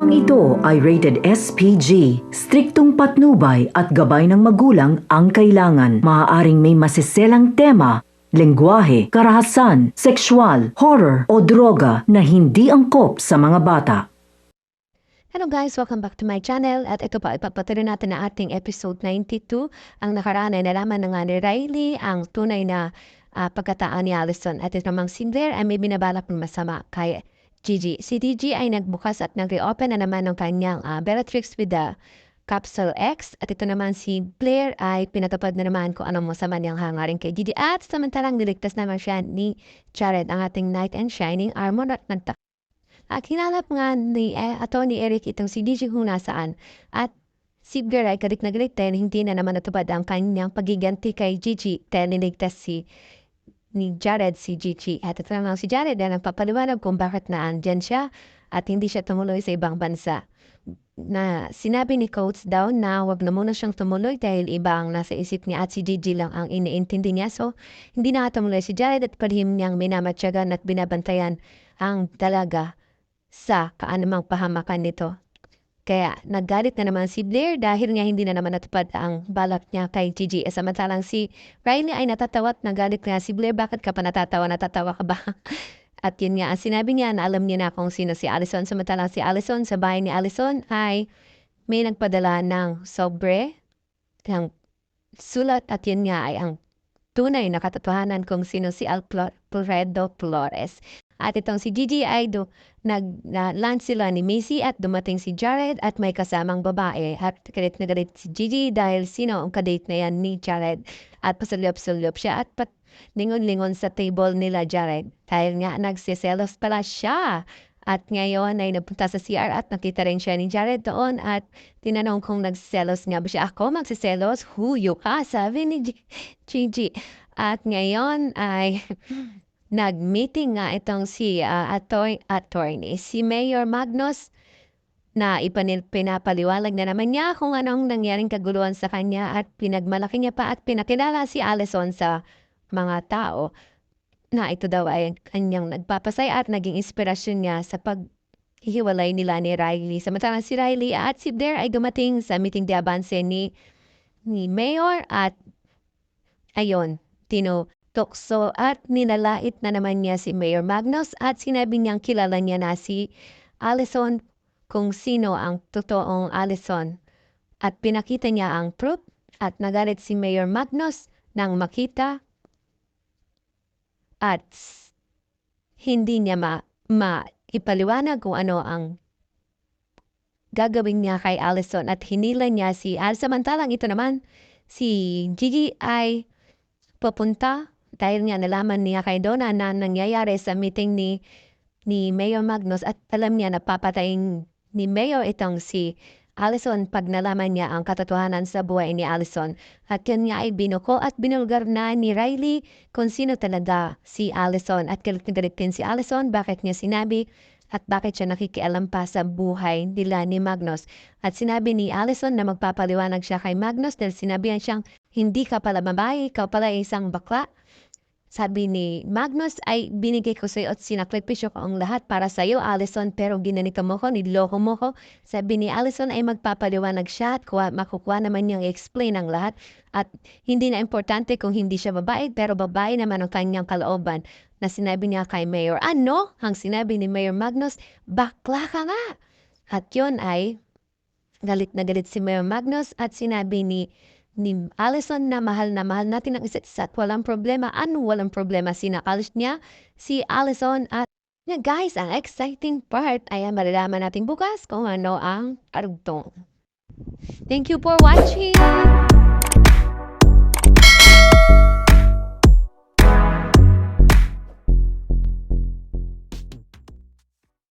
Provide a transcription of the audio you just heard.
Ang ito ay rated SPG, striktong patnubay at gabay ng magulang ang kailangan. Maaaring may masiselang tema, lengguwahe, karahasan, sexual, horror o droga na hindi angkop sa mga bata. Hello guys, welcome back to my channel. At ito pa, ipapatuloy natin na ating episode 92. Ang nakaraan ay nalaman na ni Riley ang tunay na ah, pagkataan ni Allison. At ito namang si Blair ay may binabalak ng masama kay Gigi. Si Gigi ay nagbukas at nag-reopen na naman ng kanyang ah, Bellatrix with the Capsule X. At ito naman si Blair ay pinatupad na naman kung anong masama niyang hangarin kay Gigi. At samantalang niligtas naman siya ni Jared, ang ating Knight and Shining Armor at nagta at hinanap nga ni eh, Atty. Eric itong si DJ kung nasaan. At si Blair ay galit na galit hindi na naman natupad ang kanyang pagiganti kay Gigi dahil niligtas si ni Jared si Gigi. At ito naman si Jared na nagpapaliwanag kung bakit na andyan siya at hindi siya tumuloy sa ibang bansa. Na sinabi ni Coates daw na wag na muna siyang tumuloy dahil iba ang nasa isip niya at si Gigi lang ang iniintindi niya. So, hindi na tumuloy si Jared at palihim niyang minamatyagan at binabantayan ang dalaga sa kaanumang pahamakan nito. Kaya naggalit na naman si Blair dahil nga hindi na naman natupad ang balak niya kay Gigi. E samantalang si Riley ay natatawa at nagalit nga si Blair. Bakit ka pa natatawa? Natatawa ka ba? at yun nga, ang sinabi niya na alam niya na kung sino si Allison. Samantalang si Allison sa bahay ni Allison ay may nagpadala ng sobre, ng sulat at yun nga ay ang tunay na katotohanan kung sino si Alfredo Flores. At itong si Gigi ay do, nag-lunch sila ni Macy at dumating si Jared at may kasamang babae. At galit na galit si Gigi dahil sino ang kadate na yan ni Jared. At pasalyop-salyop siya at pat lingon-lingon sa table nila Jared. Dahil nga nagsiselos pala siya. At ngayon ay napunta sa CR at nakita rin siya ni Jared doon at tinanong kung nagsiselos nga ba siya. Ako magsiselos? Huyo ka, sabi ni Gigi. At ngayon ay nag-meeting nga itong si ah, atoy, attorney, si Mayor Magnus na ipanil, pinapaliwalag na naman niya kung anong nangyaring kaguluhan sa kanya at pinagmalaki niya pa at pinakilala si Allison sa mga tao na ito daw ay kanyang nagpapasaya at naging inspirasyon niya sa paghihiwalay nila ni Riley. Samantalang si Riley at si Blair ay dumating sa meeting de avance ni, ni Mayor at ayon, tino tukso at ninalait na naman niya si Mayor Magnus at sinabi niyang kilala niya na si Allison kung sino ang totoong Allison. At pinakita niya ang proof at nagalit si Mayor Magnus nang makita at hindi niya ma, ma ipaliwanag kung ano ang gagawin niya kay Allison at hinila niya si Al. Samantalang ito naman, si Gigi ay papunta dahil nga nalaman niya kay Donna na nangyayari sa meeting ni ni Mayor Magnus at alam niya na papatayin ni Mayor itong si Allison pag nalaman niya ang katotohanan sa buhay ni Allison. At yun nga ay binuko at binulgar na ni Riley kung sino talaga si Allison. At galit na galit din si Allison bakit niya sinabi at bakit siya nakikialam pa sa buhay nila ni Magnus. At sinabi ni Allison na magpapaliwanag siya kay Magnus dahil sinabihan siyang hindi ka pala babae, ikaw pala isang bakla. Sabi ni Magnus ay binigay ko sa'yo at sinakripisyo ko ang lahat para sa'yo, Allison, pero ginanito mo ko, niloko mo ko. Sabi ni Allison ay magpapaliwanag siya at kuha, makukuha naman niyang explain ang lahat. At hindi na importante kung hindi siya babae, pero babae naman ang kanyang kalooban na sinabi niya kay Mayor. Ano? Ang sinabi ni Mayor Magnus, bakla ka nga. At yun ay galit na galit si Mayor Magnus at sinabi ni ni Allison na mahal na mahal natin ang isa't isa at walang problema. Ano walang problema? Sinakalis niya si Allison at na guys, ang exciting part ay malalaman natin bukas kung ano ang arugtong. Thank you for watching!